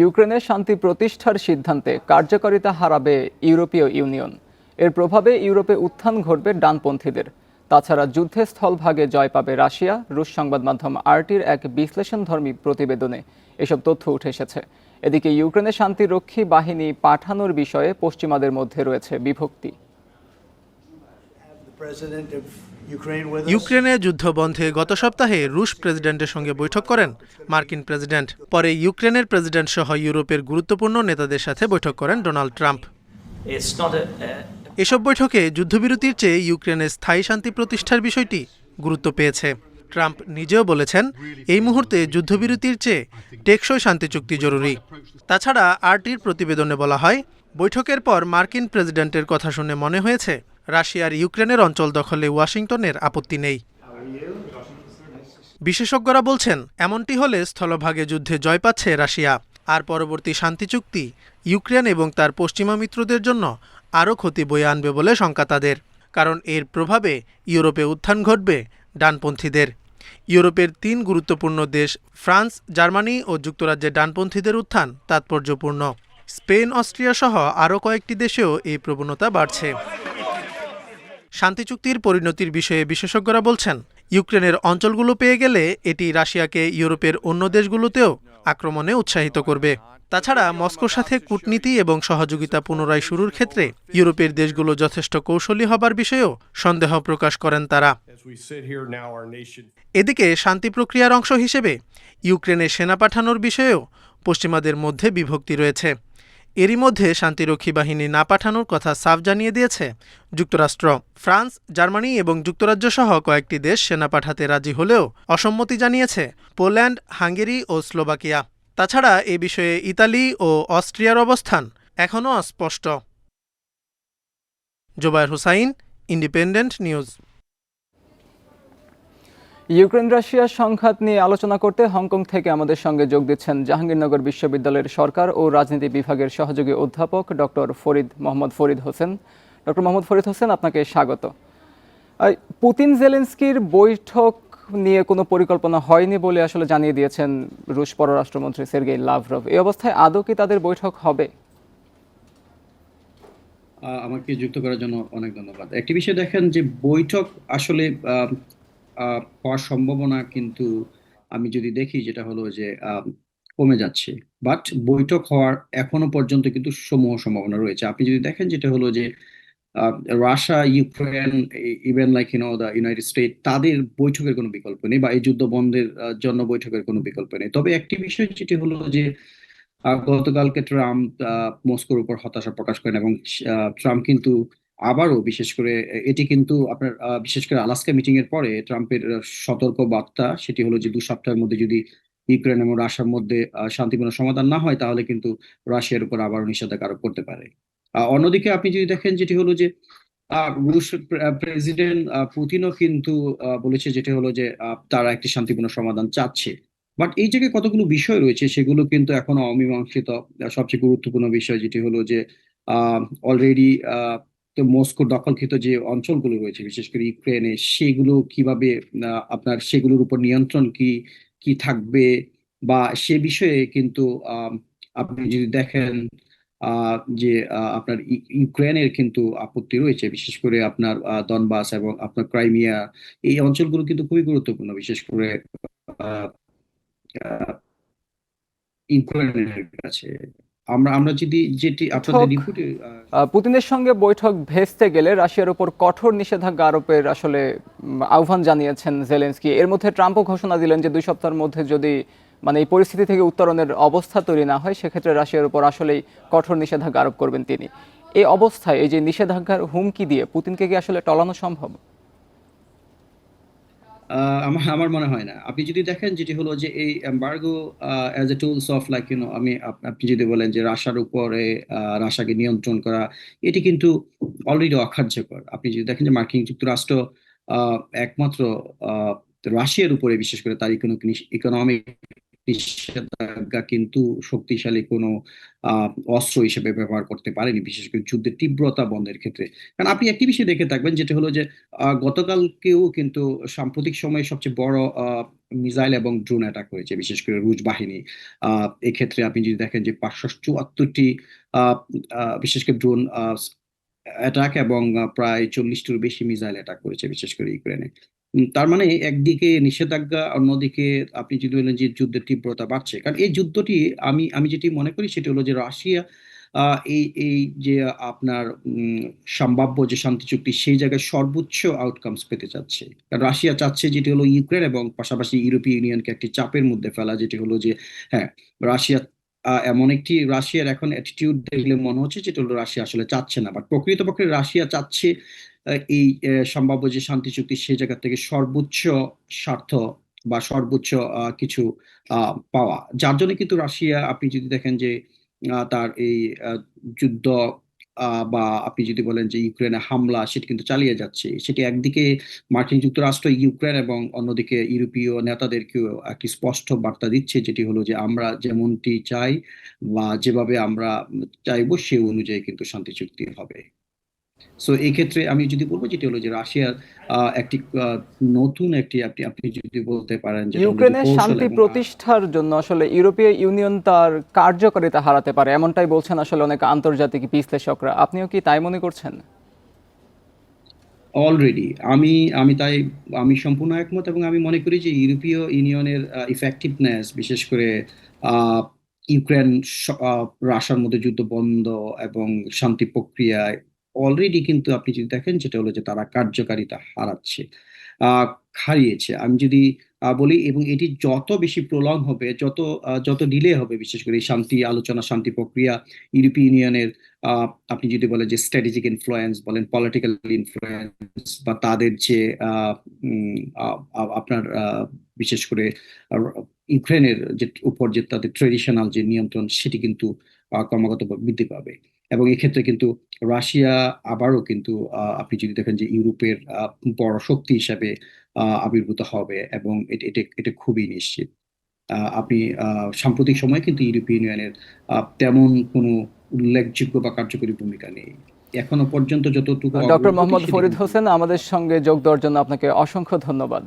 ইউক্রেনে শান্তি প্রতিষ্ঠার সিদ্ধান্তে কার্যকারিতা হারাবে ইউরোপীয় ইউনিয়ন। এর প্রভাবে ইউরোপে উত্থান ঘটবে ডানপন্থীদের। তাছাড়া যুদ্ধে স্থলভাগে জয় পাবে রাশিয়া। রুশ সংবাদ মাধ্যম আরটির এক বিশ্লেষণধর্মী প্রতিবেদনে এসব তথ্য উঠে এসেছে। এদিকে ইউক্রেনে শান্তিরক্ষী বাহিনী পাঠানোর বিষয়ে পশ্চিমাদের মধ্যে রয়েছে বিভক্তি। ইউক্রেনে যুদ্ধ বন্ধে গত সপ্তাহে রুশ প্রেসিডেন্টের সঙ্গে বৈঠক করেন মার্কিন প্রেসিডেন্ট। পরে ইউক্রেনের প্রেসিডেন্ট সহ ইউরোপের গুরুত্বপূর্ণ নেতাদের সাথে বৈঠক করেন ডোনাল্ড ট্রাম্প। এসব বৈঠকে যুদ্ধবিরতির চেয়ে ইউক্রেনের স্থায়ী শান্তি প্রতিষ্ঠার বিষয়টি গুরুত্ব পেয়েছে। ট্রাম্প নিজেও বলেছেন এই মুহূর্তে যুদ্ধবিরতির চেয়ে টেকসই শান্তি চুক্তি জরুরি। তাছাড়া আরটির প্রতিবেদনে বলা হয় বৈঠকের পর মার্কিন প্রেসিডেন্টের কথা শুনে মনে হয়েছে রাশিয়ার ইউক্রেনের অঞ্চল দখলে ওয়াশিংটনের আপত্তি নেই। বিশেষজ্ঞরা বলছেন, এমনটি হলে স্থলভাগে যুদ্ধে জয় পাচ্ছে রাশিয়া। আর পরবর্তী শান্তি চুক্তি ইউক্রেন এবং তার পশ্চিমা মিত্রদের জন্য আরও ক্ষতি বয়ে আনবে বলে শঙ্কা তাদের। কারণ এর প্রভাবে ইউরোপে উত্থান ঘটবে ডানপন্থীদের। ইউরোপের তিন গুরুত্বপূর্ণ দেশ ফ্রান্স, জার্মানি ও যুক্তরাজ্যের ডানপন্থীদের উত্থান তাৎপর্যপূর্ণ। স্পেন অস্ট্রিয়া সহ আরও কয়েকটি দেশেও এই প্রবণতা বাড়ছে। শান্তি চুক্তির পরিণতির বিষয়ে বিশেষজ্ঞরা বলছেন, ইউক্রেনের অঞ্চলগুলো পেয়ে গেলে এটি রাশিয়াকে ইউরোপের অন্য দেশগুলোতেও আক্রমণে উৎসাহিত করবে। তাছাড়া মস্কোর সাথে কূটনীতি এবং সহযোগিতা পুনরায় শুরুর ক্ষেত্রে ইউরোপের দেশগুলো যথেষ্ট কৌশলী হবার বিষয়েও সন্দেহ প্রকাশ করেন তারা। এদিকে শান্তি প্রক্রিয়ার অংশ হিসেবে ইউক্রেনে সেনা পাঠানোর বিষয়েও পশ্চিমাদের মধ্যে বিভক্তি রয়েছে। এরই মধ্যে শান্তিরক্ষী বাহিনী না পাঠানোর কথা সাফ জানিয়ে দিয়েছে যুক্তরাষ্ট্র। ফ্রান্স, জার্মানি এবং যুক্তরাজ্য সহ কয়েকটি দেশ সেনা পাঠাতে রাজি হলেও অসম্মতি জানিয়েছে পোল্যান্ড, হাঙ্গেরি ও স্লোভাকিয়া। তাছাড়া এ বিষয়ে ইতালি ও অস্ট্রিয়ার অবস্থান এখনও অস্পষ্ট। Zobayer Hussain, Independent News. Ukraine, রাশিয়ার সংঘাত নিয়ে আলোচনা করতে হংকং থেকে আমাদের সঙ্গে যোগ দিচ্ছেন জাহাঙ্গীরনগর বিশ্ববিদ্যালয়ের সরকার ও রাজনীতি বিভাগের সহযোগী অধ্যাপক ডক্টর ফরিদ মোহাম্মদ ফরিদ হোসেন। ডক্টর মোহাম্মদ ফরিদ হোসেন, আপনাকে স্বাগত। পুতিন জেলেন্সকির বৈঠক নিয়ে কোনো পরিকল্পনা হয়নি বলে আসলে জানিয়ে দিয়েছেন রুশ পররাষ্ট্রমন্ত্রী সের্গেই লাভরভ। এই অবস্থায় আদৌ কি তাদের বৈঠক হবে? আমাকে যুক্ত করার জন্য অনেক ধন্যবাদ। একটি বিষয় দেখেন যে বৈঠক আসলে হওয়ার সম্ভাবনা কিন্তু আমি যদি দেখি যেটা হলো যে কমে যাচ্ছে। বাট বৈঠক হওয়ার এখনও পর্যন্ত কিন্তু সমূহ সম্ভাবনা রয়েছে। আপনি যদি দেখেন যেটা হলো যে Russia, Ukraine even like you know the United State তাদের বৈঠকের কোনো বিকল্প নেই বা এই যুদ্ধ বন্ধের জন্য বৈঠকের কোনো বিকল্প নেই। তবে একটি বিষয় যেটি হলো যে গতকালকে ট্রাম্প মস্কোর উপর হতাশা প্রকাশ করেন এবং ট্রাম্প কিন্তু আবারও বিশেষ করে এটি কিন্তু আপনার আহ, বিশেষ করে আলাস্কা মিটিং এর পরে ট্রাম্পের সতর্ক বার্তা সেটি হলো যে দু সপ্তাহের মধ্যে যদি ইউক্রেন এবং রাশিয়ার মধ্যে আহ, শান্তিপূর্ণ সমাধান না হয় তাহলে কিন্তু রাশিয়ার উপর আবারও নিষেধাজ্ঞা আরোপ করতে পারে। আহ, অন্যদিকে আপনি যদি দেখেন যেটি হলো যে আহ, রুশ প্রেসিডেন্ট পুতিনও কিন্তু আহ, বলেছে যেটি হলো যে আহ, তারা একটি শান্তিপূর্ণ সমাধান চাচ্ছে। বাট এই জায়গায় কতগুলো বিষয় রয়েছে সেগুলো কিন্তু এখনও অমীমাংসিত আহ, সবচেয়ে গুরুত্বপূর্ণ বিষয় যেটি হলো যে অলরেডি মস্কোর দখলকৃত যে অঞ্চলগুলো রয়েছে, বিশেষ করে ইউক্রেনে সেগুলো কীভাবে আপনার সেগুলোর উপর নিয়ন্ত্রণ কি কি থাকবে? বা সে বিষয়ে কিন্তু আপনি যদি দেখেন যে আপনার ইউক্রেনের কিন্তু আপত্তি রয়েছে, বিশেষ করে আপনার দনবাস এবং আপনার ক্রাইমিয়া, এই অঞ্চলগুলো কিন্তু খুবই গুরুত্বপূর্ণ, বিশেষ করে ইউক্রেনের কাছে। আমরা আমরা যদি যেটি আপনাদের রিপোর্টে পুতিনের সঙ্গে বৈঠক ভেস্তে গেলে রাশিয়ার উপর কঠোর নিষেধাজ্ঞা আরোপের আসলে আহ্বান জানিয়েছেন জেলেন্সকি। এর মধ্যে ট্রাম্পও ঘোষণা দিলেন যে দুই সপ্তাহের মধ্যে যদি মানে এই পরিস্থিতি থেকে উত্তরণের অবস্থা তৈরি না হয় সেক্ষেত্রে রাশিয়ার উপর আসলেই কঠোর নিষেধাজ্ঞা আরোপ করবেন তিনি। এই অবস্থায় এই যে নিষেধাজ্ঞার হুমকি দিয়ে পুতিনকে কি আসলে টলানো সম্ভব? আমার আমার মনে হয় না। আপনি যদি দেখেন যেটি হলো যে এই embargo as a tools of like you know আমি আপনি যদি বলেন যে রাশার উপরে রাশাকে নিয়ন্ত্রণ করা, এটি কিন্তু অলরেডি অকার্যকর। আপনি যদি দেখেন যে মার্কিন যুক্তরাষ্ট্র একমাত্র রাশিয়ার উপরে, বিশেষ করে তার ইকোনমিক নিষেধাজ্ঞা কিন্তু শক্তিশালী কোনো অস্ত্র হিসেবে ব্যবহার করতে পারেনি, বিশেষ করে যুদ্ধের তীব্রতা বন্ধের ক্ষেত্রে। কারণ আপনি একটি বিষয় দেখে থাকবেন, যেটা হলো যে গতকালকেও কিন্তু সাম্প্রতিক সময়ে সবচেয়ে বড় মিসাইল এবং ড্রোন অ্যাটাক হয়েছে, বিশেষ করে রুশ বাহিনী। আহ এক্ষেত্রে আপনি যদি দেখেন যে পাঁচশো চুয়াত্তরটি বিশেষ করে ড্রোন অ্যাটাক এবং প্রায় চল্লিশটির বেশি মিসাইল অ্যাটাক করেছে, বিশেষ করে ইউক্রেনে। তার মানে একদিকে নিষেধাজ্ঞা, অন্যদিকে আপনি যদি বলেন যে যুদ্ধের তীব্রতা বাড়ছে। কারণ এই যুদ্ধটি আমি আমি যেটি মনে করি সেটি হলো যে রাশিয়া এই এই যে আপনার সম্ভাব্য যে শান্তি চুক্তি, সেই জায়গায় সর্বোচ্চ আউটকামস পেতে চাচ্ছে। কারণ রাশিয়া চাচ্ছে যেটি হলো ইউক্রেন এবং পাশাপাশি ইউরোপীয় ইউনিয়নকে একটি চাপের মধ্যে ফেলা, যেটি হলো যে হ্যাঁ রাশিয়া এমন একটি রাশিয়ার এখন অ্যাটিটিউড দেখলে মনে হচ্ছে যেটা হলো রাশিয়া আসলে চাচ্ছে না। বাট প্রকৃতপক্ষে রাশিয়া চাচ্ছে এই সম্ভাব্য যে শান্তি চুক্তি সেই জায়গা থেকে সর্বোচ্চ স্বার্থ বা সর্বোচ্চ কিছু পাওয়া। যার জন্য কিন্তু রাশিয়া, আপনি যদি দেখেন যে তার এই যুদ্ধ বা আপনি যদি বলেন যে ইউক্রেনে হামলা, সেটি কিন্তু চালিয়ে যাচ্ছে। সেটি একদিকে মার্কিন যুক্তরাষ্ট্র, ইউক্রেন এবং অন্যদিকে ইউরোপীয় নেতাদেরকেও একটি স্পষ্ট বার্তা দিচ্ছে, যেটি হলো যে আমরা যেমনটি চাই বা যেভাবে আমরা চাইব, সে অনুযায়ী কিন্তু শান্তি চুক্তি হবে। সো এই ক্ষেত্রে আমি যদি বলব যেটি হলো যে রাশিয়ার একটি নতুন একটি আপনি আপনি যদি বলতে পারেন যে ইউক্রেনের শান্তি প্রতিষ্ঠার জন্য আসলে ইউরোপীয় ইউনিয়ন তার কার্যকারিতা হারাতে পারে এমনটাই বলছেন আসলে অনেক আন্তর্জাতিক বিশ্লেষকরা। আপনিও কি তাই মনে করছেন? অলরেডি আমি আমি তাই আমি সম্পূর্ণ একমত এবং আমি মনে করি যে ইউরোপীয় ইউনিয়নের ইফেক্টিভনেস বিশেষ করে আহ, ইউক্রেন রাশিয়ার মধ্যে যুদ্ধ বন্ধ এবং শান্তি প্রক্রিয়ায় অলরেডি কিন্তু আপনি যদি দেখেন, যেটা হলো যে তারা কার্যকারিতা হারাচ্ছে হারিয়েছে। আমি যদি বলি এবং এটি যত বেশি প্রলং হবে, যত যত ডিলে হবে, বিশেষ করে শান্তি আলোচনা, শান্তি প্রক্রিয়া, ইউরোপীয় ইউনিয়নের আপনি যদি বলেন যে স্ট্র্যাটেজিক ইনফ্লুয়েন্স বলেন পলিটিক্যাল ইনফ্লুয়েন্স বা তাদের যে আপনার বিশেষ করে ইউক্রেনের যে উপর যে তাদের ট্রেডিশনাল যে নিয়ন্ত্রণ, সেটি কিন্তু ক্রমাগত বৃদ্ধি পাবে। এবং এক্ষেত্রে কিন্তু রাশিয়া আবারও কিন্তু আপনি যদি দেখেন যে ইউরোপের বড় শক্তি হিসাবে আবির্ভূত হবে এবং এটা এটা এটা খুবই নিশ্চিত। আহ, আপনি আহ, সাম্প্রতিক সময়ে কিন্তু ইউরোপীয় ইউনিয়নের আহ, তেমন কোনো উল্লেখযোগ্য বা কার্যকরী ভূমিকা নেই। এখনও পর্যন্ত যতটুকু ডক্টর মোহাম্মদ ফরিদ হোসেন আমাদের সঙ্গে যোগ দেওয়ার জন্য আপনাকে অসংখ্য ধন্যবাদ।